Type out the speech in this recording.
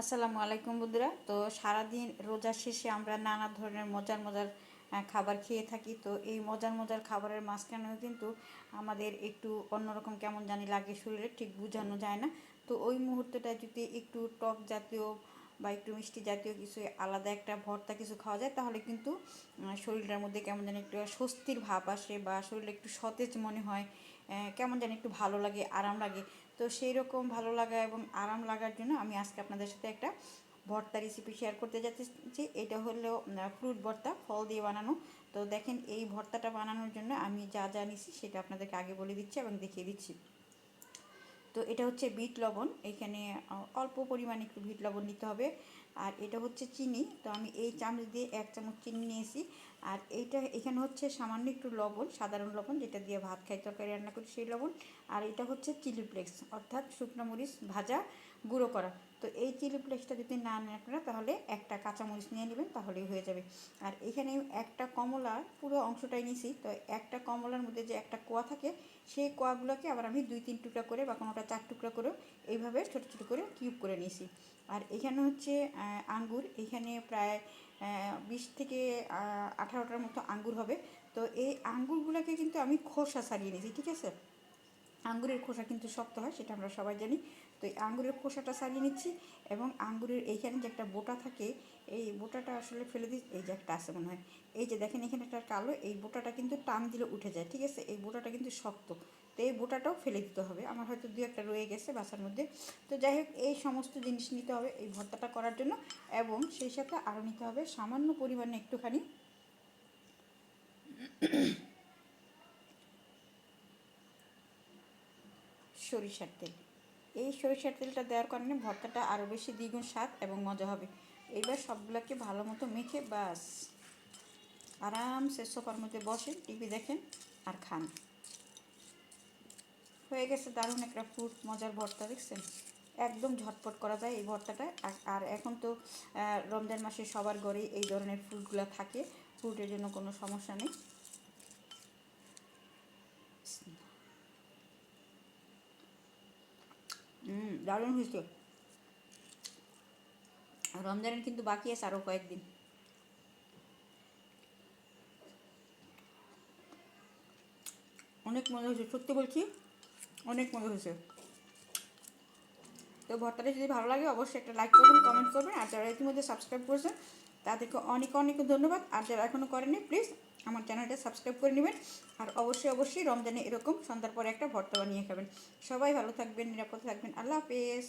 আসসালামু আলাইকুম বন্ধুরা। তো সারাদিন রোজার শেষে আমরা নানা ধরনের মজার মজার খাবার খেয়ে থাকি। তো এই মজার মজার খাবারের মাঝখানেও কিন্তু আমাদের একটু অন্যরকম কেমন জানি লাগে শরীরে, ঠিক বোঝানো যায় না। তো ওই মুহূর্তটা যদি একটু টক জাতীয় বা একটু মিষ্টি জাতীয় কিছু, আলাদা একটা ভর্তা কিছু খাওয়া যায়, তাহলে কিন্তু শরীরটার মধ্যে কেমন জানি একটু স্বস্তির ভাব আসে বা শরীরে একটু সতেজ মনে হয় কেমন জানি একটু ভালো লাগে, আরাম লাগে। তো সেই রকম ভালো লাগা এবং আরাম লাগার জন্য আমি আজকে আপনাদের সাথে একটা ভর্তা রেসিপি শেয়ার করতে যাচ্ছি। এটা হলো ফ্রুট ভর্তা, ফল দিয়ে বানানো। তো দেখেন, এই ভর্তাটা বানানোর জন্য আমি যা যা নিছি সেটা আপনাদেরকে আগে বলে দিচ্ছি এবং দেখিয়ে দিচ্ছি। তো এটা হচ্ছে বিট লবণ। এখানে অল্প পরিমাণে একটু বিট লবণ নিতে হবে। আর এটা হচ্ছে চিনি। তো আমি এই চামচ দিয়ে এক চামচ চিনি নিয়েছি। আর এইটা, এখানে হচ্ছে সামান্য একটু লবণ, সাধারণ লবণ, যেটা দিয়ে ভাত খাই, তরকারি রান্না করি, সেই লবণ। আর এটা হচ্ছে চিলি ফ্লেক্স, অর্থাৎ শুকনো মরিচ ভাজা, গুঁড়ো করা। তো এই চিলি ফ্লেক্সটা যদি না নেন আপনারা, তাহলে একটা কাঁচামরিচ নিয়ে নেবেন, তাহলেই হয়ে যাবে। আর এখানে একটা কমলার পুরো অংশটাই নিছি, তো একটা কমলার মধ্যে যে একটা কোয়া থাকে, সেই কোয়াগুলোকে আবার আমি দুই, তিন টুকরা করে বা কোনোটা চার টুকরা করে এইভাবে ছোটো ছোটো করে কিউব করে নিয়েছি আর এখানে হচ্ছে আঙ্গুর। এখানে প্রায় বিশ থেকে আঠারোটার মতো আঙ্গুর হবে। তো এই আঙ্গুরগুলোকে কিন্তু আমি খোসা ছাড়িয়ে নিয়েছি ঠিক আছে? আঙ্গুরের খোসা কিন্তু শক্ত হয়, সেটা আমরা সবাই জানি। তো এই আঙ্গুরের খোসাটা ছাড়িয়ে নিচ্ছি এবং আঙ্গুরের এইখানে যে একটা বোটা থাকে, এই বোটাটা আসলে ফেলে দিই, এই যে একটা আছে মনে হয়। এই যে দেখেন এখানে একটা কালো, এই বোটাটা কিন্তু টান দিলে উঠে যায়, ঠিক আছে? এই বোটাটা কিন্তু শক্ত। তো এই বোটাটাও ফেলে দিতে হবে। আমার হয়তো দু একটা রয়ে গেছে বাসার মধ্যে। তো যাই হোক, এই সমস্ত জিনিস নিতে হবে এই ভর্তাটা করার জন্য এবং সেই সাথে আরও নিতে হবে সামান্য পরিমাণে একটুখানি সরিষার তেল। এই সরিষার তেলটা দেওয়ার কারণে ভর্তাটা আরও বেশি দ্বিগুণ স্বাদ এবং মজা হবে। এইবার সবগুলোকে ভালো মতো মেখে বাস আরামসে সোফার মধ্যে বসেন টিভি দেখেন আর খান। হয়ে গেছে দারুণ একটা ফ্রুট মজার ভর্তা, দেখছেন? একদম ঝটপট করা যায় এই ভর্তাটা। আর- এখন তো রমজান মাসে সবার ঘরেই এই ধরনের ফ্রুটগুলো থাকে। ফ্রুটের জন্য কোনো সমস্যা নেই। দারুণ হয়েছে। রমজানের কিন্তু বাকি আছে আরও কয়েকদিন। অনেক মজা হয়েছে, সত্যি বলছি, অনেক মজা হয়েছে। তো ভর্তাটা যদি ভালো লাগে, অবশ্যই একটা লাইক করবেন কমেন্ট করবেন, আর যারা ইতিমধ্যে সাবস্ক্রাইব করেছেন, তাদেরকে অনেক অনেক ধন্যবাদ। আর যারা এখনও করেনি প্লিজ আমার চ্যানেলটা সাবস্ক্রাইব করে নেবেন আর অবশ্যই অবশ্যই রমজানে এরকম সন্ধ্যার পরে একটা ভর্তা বানিয়ে খাবেন। সবাই ভালো থাকবেন, নিরাপদ থাকবেন। আল্লাহ হাফেজ।